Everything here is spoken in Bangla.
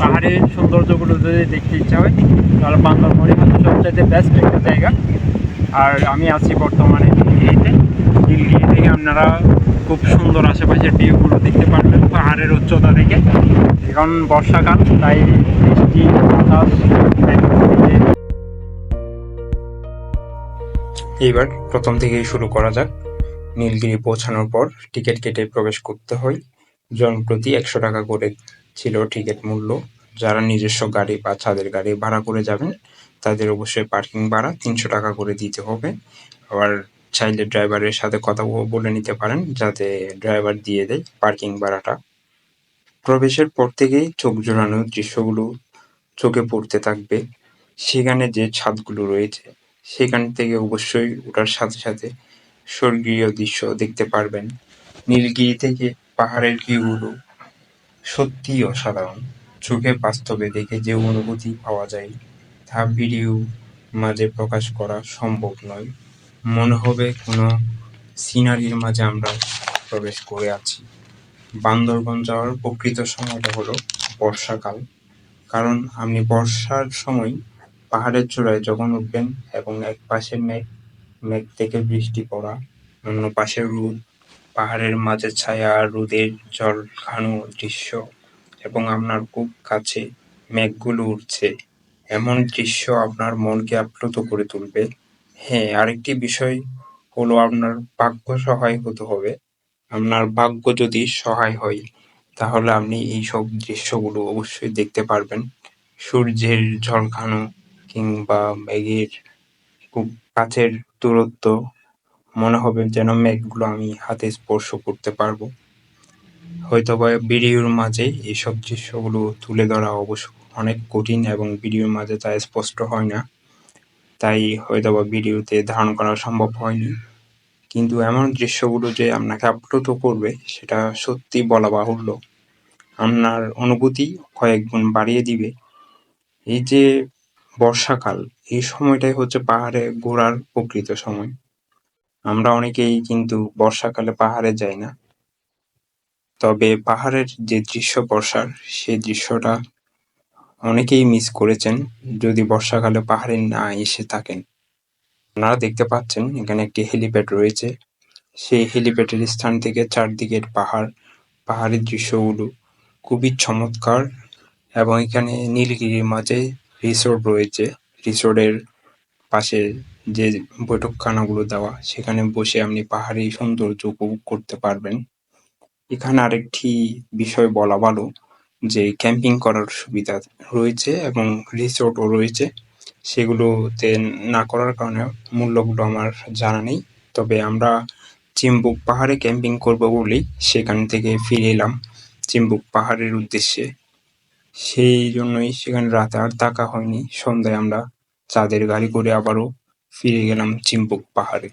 পাহাড়ের সৌন্দর্যগুলো যদি দেখতে ইচ্ছা হয়, তাহলে বান্দরবনই হচ্ছে সবচাইতে বেস্ট একটা জায়গা। আর আমি আছি বর্তমানে নীলগিরিতে নীলগিরি থেকে আপনারা খুব সুন্দর আশেপাশের ভিউগুলো দেখতে পারবেন পাহাড়ের উচ্চতা থেকে এখন বর্ষাকাল, তাই বৃষ্টি, বাতাস এইবার প্রথম থেকেই শুরু করা যাক। নীলগিরি পৌঁছানোর পর টিকিট কেটে প্রবেশ করতে হয়। জন প্রতি একশো টাকা করে। ছিল টিকিট মূল্য। যারা নিজস্ব গাড়ি বা ছাদের গাড়ি ভাড়া করে যাবেন, তাদের অবশ্যই পার্কিং ভাড়া তিনশো টাকা করে দিতে হবে। আবার চাইলে ড্রাইভারের সাথে কথা বলে নিতে পারেন, যাতে ড্রাইভার দিয়ে দেয় পার্কিং ভাড়াটা। প্রবেশের পর থেকেই চোখ জোড়ানো দৃশ্যগুলো চোখে পড়তে থাকবে। সেখানে যে ছাদগুলো রয়েছে, সেখান থেকে অবশ্যই ওঠার সাথে সাথে স্বর্গীয় দৃশ্য দেখতে পারবেন। নীলগিরি থেকে পাহাড়ের ভিউগুলো সত্যিই অসাধারণ। চোখে বাস্তবে দেখে যে অনুভূতি পাওয়া যায়, তা ভিডিও মাঝে প্রকাশ করা সম্ভব নয়। মনে হবে কোনো সিনারির মাঝে আমরা প্রবেশ করে আছি। বান্দরবন যাওয়ার প্রকৃত সময়টা হলো বর্ষাকাল। কারণ আপনি বর্ষার সময় পাহাড়ের চূড়ায় যখন উঠবেন এবং এক পাশে মেঘ মেঘ থেকে বৃষ্টি পড়া, অন্য পাশে রোদ পাহাড়ের মাঝে ছায়া আর রোদের জল ঘানো দৃশ্য এবং আপনার খুব কাছে মেঘগুলো উঠছে এমন দৃশ্য আপনার মনকে আপ্লুত করে তুলবে। হ্যাঁ আরেকটি বিষয় হলো আপনার ভাগ্য সহায় হতে হবে। আপনার ভাগ্য যদি সহায় হয়, তাহলে আপনি এইসব দৃশ্যগুলো অবশ্যই দেখতে পারবেন। সূর্যের ঝলকানো কিংবা মেঘের খুব কাছের দূরত্ব মনে হবে যেন মেঘগুলো আমি হাতে স্পর্শ করতে পারব। হয়তো বা ভিডিওর মাঝে এইসব দৃশ্যগুলো তুলে ধরা অবশ্য অনেক কঠিন এবং ভিডিওর মাঝে তা স্পষ্ট হয় না। তাই হয়তো বা ভিডিওতে ধারণ করা সম্ভব হয়নি। কিন্তু এমন দৃশ্যগুলো যে আপনাকে আপ্লুত করবে, সেটা সত্যি বলা বাহুল্য। আপনার অনুভূতি কয়েক গুণ বাড়িয়ে দিবে। এই যে বর্ষাকাল, এই সময়টাই হচ্ছে পাহাড়ে ঘোরার প্রকৃত সময়। আমরা অনেকেই কিন্তু বর্ষাকালে পাহাড়ে যাই না। তবে পাহাড়ের যে দৃশ্য বর্ষার সেই দৃশ্যটা অনেকেই মিস করেছেন যদি বর্ষাকালে পাহাড়ে না এসে থাকেন। আপনারা দেখতে পাচ্ছেন, এখানে একটি হেলিপ্যাড রয়েছে। সেই হেলিপ্যাডের স্থান থেকে চারদিকের পাহাড়, পাহাড়ের দৃশ্যগুলো খুবই চমৎকার এবং এখানে নীলগিরির মাঝে রিসোর্ট রয়েছে। রিসোর্টের পাশে যে বৈঠকখানাগুলো দেওয়া, সেখানে বসে আপনি পাহাড়ি সৌন্দর্য উপভোগ করতে পারবেন। এখানে আরেকটি বিষয় বলা ভালো, যে ক্যাম্পিং করার সুবিধা রয়েছে এবং রিসোর্টও রয়েছে। সেগুলোতে না করার কারণে মূল্যগুলো আমার জানা নেই। তবে আমরা চিম্বুক পাহাড়ে ক্যাম্পিং করব বলেই সেখান থেকে ফিরে এলাম চিম্বুক পাহাড়ের উদ্দেশ্যে। সেই জন্যই সেখানে রাতে আর থাকা হয়নি। সন্ধ্যায় আমরা চাঁদের গাড়ি করে আবারও ফিরে গেলাম চিম্বুক পাহাড়ে